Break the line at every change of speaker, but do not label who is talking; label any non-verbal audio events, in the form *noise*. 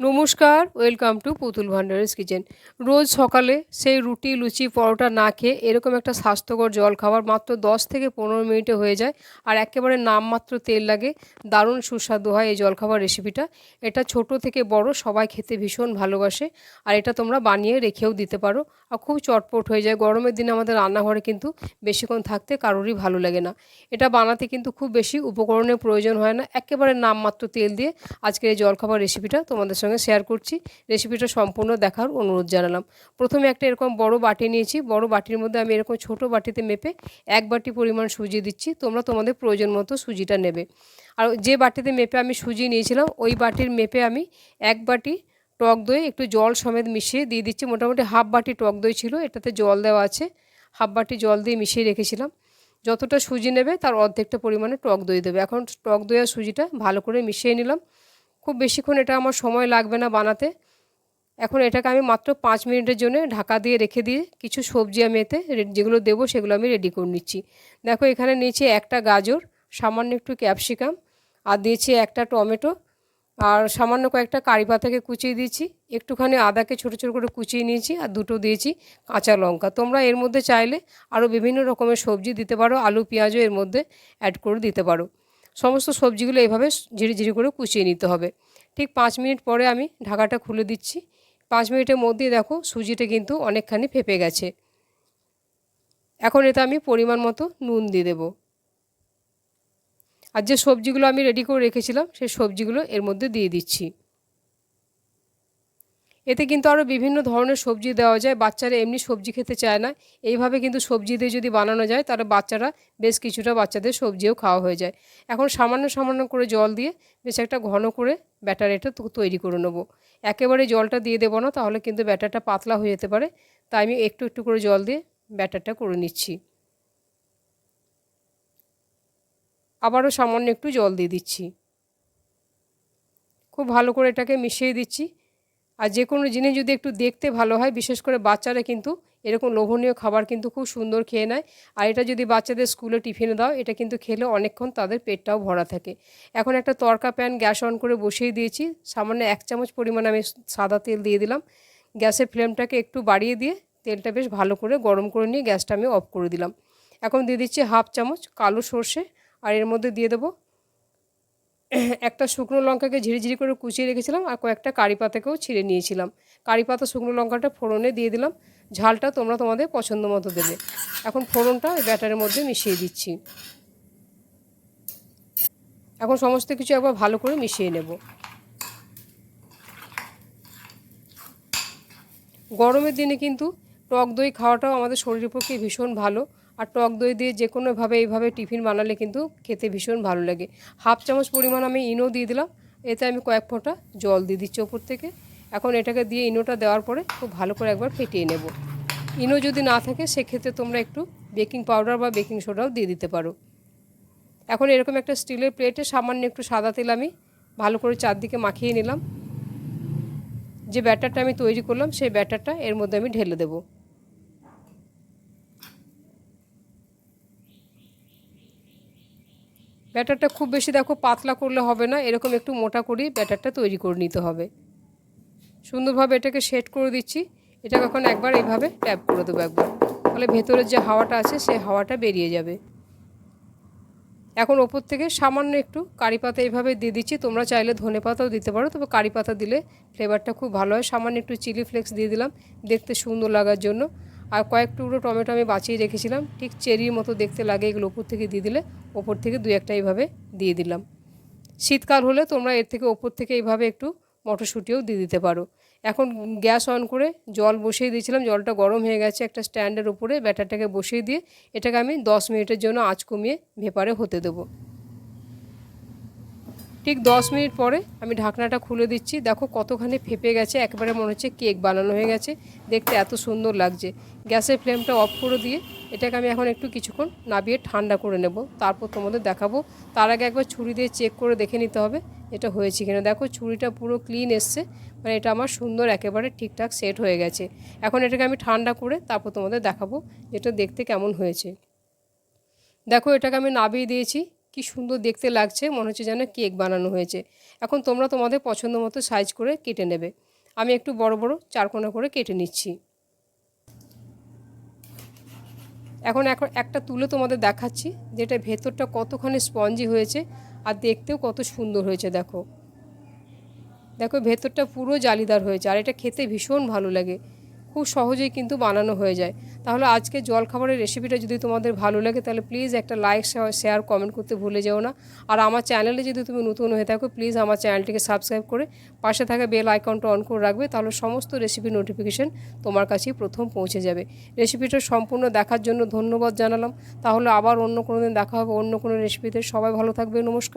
নমস্কার welcome to পুতুল ভান্ডারের কিচেন রোজ সকালে সেই রুটি, লুচি, পরোটা না খেয়ে এরকম একটা স্বাস্থ্যকর জল খাবার মাত্র 10 থেকে পনেরো মিনিটে হয়ে যায় আর একেবারে নামমাত্র তেল লাগে। দারুণ সুস্বাদু হয় এই জলখাবার রেসিপিটা এটা ছোট থেকে বড়, সবাই খেতে ভীষণ ভালোবাসে আর এটা তোমরা বানিয়ে রেখেও দিতে পারো। আর খুব চটপট হয়ে যায়। গরমের দিনে আমাদের রান্নাঘরে কিন্তু বেশিক্ষণ থাকতে কারোরই ভালো লাগে না। এটা বানাতে কিন্তু খুব বেশি উপকরণের প্রয়োজন হয় না। একেবারে নামমাত্র তেল দিয়ে আজকের এই জলখাবার রেসিপিটা তোমাদের সঙ্গে শেয়ার করছি। রেসিপিটা সম্পূর্ণ দেখার অনুরোধ জানালাম। প্রথমে একটা এরকম বড় বাটি নিয়েছি। বড় বাটির মধ্যে আমি এরকম ছোট বাটিতে মেপে এক বাটি পরিমাণ সুজি দিচ্ছি। তোমরা তোমাদের প্রয়োজন মতো সুজিটা নেবে। আর যে বাটিতে মেপে আমি সুজি নিয়েছিলাম, ওই বাটির মেপে আমি এক বাটি টক দই, একটু জল সমেত মিশিয়ে দিয়ে দিচ্ছি। মোটামুটি হাফ বাটি টক দই ছিল, এটাতে জল দেওয়া আছে। হাফ বাটি জল দিয়ে মিশিয়ে রেখেছিলাম। যতটা সুজি নেবে, তার অর্ধেকটা পরিমাণে টক দই দেবে। এখন টক দই আর সুজিটা ভালো করে মিশিয়ে নিলাম। খুব বেশিক্ষণ এটা আমার সময় লাগবে না বানাতে। এখন এটাকে আমি মাত্র পাঁচ মিনিটের জন্য ঢাকা দিয়ে রেখে দিয়ে কিছু সবজি আমি এতে যেগুলো দেবো সেগুলো আমি রেডি করে নিচ্ছি। দেখো এখানে নিয়েছি একটা গাজর, সামান্য একটু ক্যাপসিকাম, আর দিয়েছি একটা টমেটো, আর সামান্য কয়েকটা কারি পাতাকে কুচিয়ে দিয়েছি। একটুখানি আদাকে ছোটো ছোটো করে কুচিয়ে নিয়েছি, আর দুটো দিয়েছি কাঁচা লঙ্কা। তোমরা এর মধ্যে চাইলে আরও বিভিন্ন রকমের সবজি দিতে পারো, আলু, পেঁয়াজও এর মধ্যে অ্যাড করে দিতে পারো। সমস্ত সবজিগুলো এভাবে ঝিরি ঝিরি করে কুচিয়ে নিতে হবে। ঠিক পাঁচ মিনিট পরে আমি ঢাকাটা খুলে দিচ্ছি। পাঁচ মিনিটের মধ্যেই দেখো সুজিটা কিন্তু অনেকখানি ফেপে গেছে। এখন এতে আমি পরিমাণ মতো নুন দিয়ে দেবো। আর যে সবজিগুলো আমি রেডি করে রেখেছিলাম, সেই সবজিগুলো এর মধ্যে দিয়ে দিচ্ছি। এতে কিন্তু আরও বিভিন্ন ধরনের সবজি দেওয়া যায়। বাচ্চারা এমনি সবজি খেতে চায় না। এইভাবে কিন্তু সবজি দিয়ে যদি বানানো যায়, তাহলে বাচ্চারা বেশ কিছুটা বাচ্চাদের সবজিও খাওয়া হয়ে যায়। এখন সামান্য সামান্য করে জল দিয়ে বেশ একটা ঘন করে ব্যাটার এটা তৈরি করে নেব। একেবারে জলটা দিয়ে দেবো না, তাহলে কিন্তু ব্যাটারটা পাতলা হয়ে যেতে পারে। তাই আমি একটু একটু করে জল দিয়ে ব্যাটারটা করে নিচ্ছি। আবারও সামান্য একটু জল দিয়ে দিচ্ছি। খুব ভালো করে এটাকে মিশিয়ে দিচ্ছি। আর যে কোনো জিনিস যদি একটু দেখতে ভালো হয়, বিশেষ করে বাচ্চারা কিন্তু এরকম লোভনীয় খাবার কিন্তু খুব সুন্দর খেয়ে নেয়। আর এটা যদি বাচ্চাদের স্কুলে টিফিনে দাও, এটা কিন্তু খেলে অনেকক্ষণ তাদের পেটটাও ভরা থাকে। এখন একটা তরকা প্যান গ্যাস অন করে বসিয়ে দিয়েছি। সামান্য এক চামচ পরিমাণ আমি সাদা তেল দিয়ে দিলাম। গ্যাসের ফ্লেমটাকে একটু বাড়িয়ে দিয়ে তেলটা বেশ ভালো করে গরম করে নিয়ে গ্যাসটা আমি অফ করে দিলাম। এখন দিয়ে দিচ্ছি হাফ চামচ কালো সর্ষে, আর এর মধ্যে দিয়ে দেবো *coughs* একটা শুকনো লঙ্কাকে ঝিরিঝিরি করে কুচিয়ে রেখেছিলাম আর কয়েকটা কারি পাতাকেও ছিঁড়ে নিয়েছিলাম। কারি পাতা শুকনো লঙ্কাটা ফোড়নে দিয়ে দিলাম। ঝালটা তোমরা তোমাদের পছন্দ মতো দেবে। এখন ফোড়নটা ওই ব্যাটারের মধ্যে মিশিয়ে দিচ্ছি। এখন সমস্ত কিছু একবার ভালো করে মিশিয়ে নেব। গরমের দিনে কিন্তু টক দই খাওয়াটাও আমাদের শরীরের পক্ষে ভীষণ ভালো। আর টক দই দিয়ে যে কোনোভাবে এইভাবে টিফিন বানালে কিন্তু খেতে ভীষণ ভালো লাগে। হাফ চামচ পরিমাণ আমি ইনো দিয়ে দিলাম। এতে আমি কয়েক ফোঁটা জল দিয়ে দিচ্ছি ওপর থেকে। এখন এটাকে দিয়ে ইনোটা দেওয়ার পরে খুব ভালো করে একবার ফেটিয়ে নেব। ইনো যদি না থাকে, সেক্ষেত্রে তোমরা একটু বেকিং পাউডার বা বেকিং সোডাও দিয়ে দিতে পারো। এখন এরকম একটা স্টিলের প্লেটে সামান্য একটু সাদা তেল আমি ভালো করে চারদিকে মাখিয়ে নিলাম। যে ব্যাটারটা আমি তৈরি করলাম, সেই ব্যাটারটা এর মধ্যে আমি ঢেলে দেবো। ব্যাটারটা খুব বেশি দেখো, পাতলা করলে হবে না, এরকম একটু মোটা করেই ব্যাটারটা তৈরি করে নিতে হবে। সুন্দরভাবে এটাকে সেট করে দিচ্ছি, এটাকে এখন একবার এইভাবে ট্যাপ করে দেবো একবার। ফলে ভেতরের যে হাওয়াটা আছে সেই হাওয়াটা বেরিয়ে যাবে। এখন ওপর থেকে সামান্য একটু কারি পাতা এইভাবে দিয়ে দিচ্ছি, তোমরা চাইলে ধনে পাতাও দিতে পারো, তবে কারি পাতা দিলে ফ্লেভারটা খুব ভালো হয়। সামান্য একটু চিলি ফ্লেক্স দিয়ে দিলাম, দেখতে সুন্দর লাগার জন্য। আর কয়েক টুকরো টমেটো আমি বাঁচিয়ে রেখেছিলাম। ঠিক চেরির মতো দেখতে লাগে এগুলো ওপর থেকে দিয়ে দিলে। ওপর থেকে দু একটা এইভাবে দিয়ে দিলাম। শীতকাল হলে তোমরা এর থেকে ওপর থেকে এইভাবে একটু মটরশুঁটিও দিয়ে দিতে পারো। এখন গ্যাস অন করে জল বসিয়ে দিয়েছিলাম। জলটা গরম হয়ে গেছে একটা স্ট্যান্ডের উপরে ব্যাটারটাকে বসিয়ে দিয়ে এটাকে আমি দশ মিনিটের জন্য আঁচ কমিয়ে ভেপারে হতে দেবো। ঠিক দশ মিনিট পরে আমি ঢাকনাটা খুলে দিচ্ছি। দেখো কতখানি ফেপে গেছে, একেবারে মনে হচ্ছে কেক বানানো হয়ে গেছে। দেখতে এত সুন্দর লাগছে। গ্যাসের ফ্লেমটা অফ করে দিয়ে এটাকে আমি এখন একটু কিছুক্ষণ নাবিয়ে ঠান্ডা করে নেব। তারপর তোমাদের দেখাবো। তার আগে একবার ছুরি দিয়ে চেক করে দেখে নিতে হবে এটা হয়েছে কিনা। দেখো ছুরিটা পুরো ক্লিন এসছে। মানে এটা আমার সুন্দর একেবারে ঠিকঠাক সেট হয়ে গেছে। এখন এটাকে আমি ঠান্ডা করে তারপর তোমাদের দেখাবো এটা দেখতে কেমন হয়েছে। দেখো এটাকে আমি নাবিয়ে দিয়েছি। কি সুন্দর দেখতে লাগছে, মনে হচ্ছে যেন কেক বানানো হয়েছে। এখন তোমরা তোমাদের পছন্দ মতো সাইজ করে কেটে নেবে। আমি একটু বড় বড় চারকোনা করে কেটে নিচ্ছি। এখন এখন একটা তুলে তোমাদের দেখাচ্ছি, যেটা ভেতরটা কতখানি স্পঞ্জি হয়েছে আর দেখতেও কত সুন্দর হয়েছে, দেখো। দেখো, ভেতরটা পুরো জালিদার হয়েছে আর এটা খেতে ভীষণ ভালো লাগে। খুব সহজেই কিন্তু বানানো হয়ে যায়। তাহলে আজকে জলখাবারের রেসিপিটা যদি তোমাদের ভালো লাগে, তাহলে প্লিজ একটা লাইক শেয়ার কমেন্ট করতে ভুলে যেও না। আর আমার চ্যানেলে যদি তুমি নতুন হয়ে থাকো প্লিজ আমার চ্যানেলটিকে সাবস্ক্রাইব করে পাশে থাকা বেল আইকনটা অন করে রাখবে, তাহলে সমস্ত রেসিপি নোটিফিকেশান তোমার কাছেই প্রথম পৌঁছে যাবে। রেসিপিটা সম্পূর্ণ দেখার জন্য ধন্যবাদ জানালাম। তাহলে আবার অন্য কোনো দিন দেখা হবে অন্য কোনো রেসিপিতে সবাই ভালো থাকবে, নমস্কার।